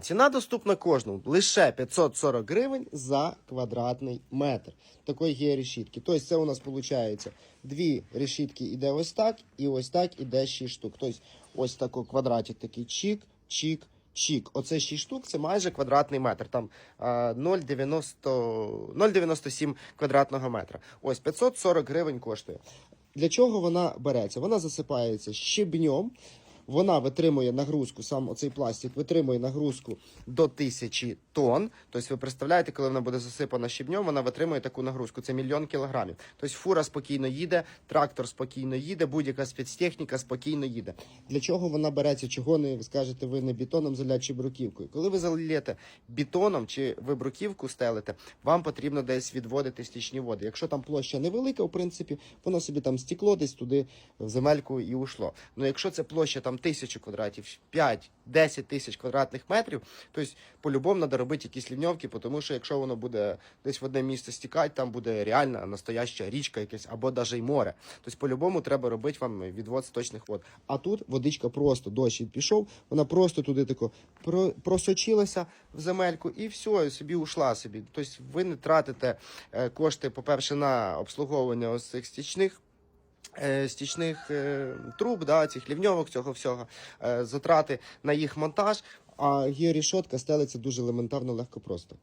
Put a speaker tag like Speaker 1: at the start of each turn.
Speaker 1: Ціна доступна кожному лише 540 гривень за квадратний метр такої георішітки. Тобто це у нас виходить дві решітки іде ось так, і ось так іде 6 штук. Тобто ось такий квадратик такий чік, чік, чік. Оце 6 штук, це майже квадратний метр. Там 0,97 квадратного метра. Ось 540 гривень коштує. Для чого вона береться? Вона засипається щебнем. Вона витримує нагрузку, сам оцей пластик витримує нагрузку до 1000 тонн. Тобто ви представляєте, коли вона буде засипана щебнем, вона витримує таку нагрузку. Це мільйон кілограмів. Тобто фура спокійно їде, трактор спокійно їде, будь-яка спецтехніка спокійно їде. Для чого вона береться? Чого не скажете, ви не бетоном залять чи бруківкою? Коли ви залієте бетоном чи ви бруківку стелите, вам потрібно десь відводити стічні води. Якщо там площа невелика, в принципі, воно собі там стекло десь туди в земельку і ушло. Ну якщо це площа там тисячу квадратів, 5-10 тисяч квадратних метрів, то есть, по-любому треба робити якісь лівньовки, тому що якщо воно буде десь в одне місце стікати, там буде реальна настояща річка якась або навіть й море. Тобто, по-любому треба робити вам відвод сточних вод. А тут водичка просто дощ пішов, вона просто туди тако про- просочилася в земельку і все, собі ушла собі. Тобто ви не тратите е, кошти, по-перше, на обслуговування ось цих стічних стічних е, труб, да, цих лівньовок, цього всього, е, затрати на їх монтаж. А георішотка стелиться дуже елементарно легко просто.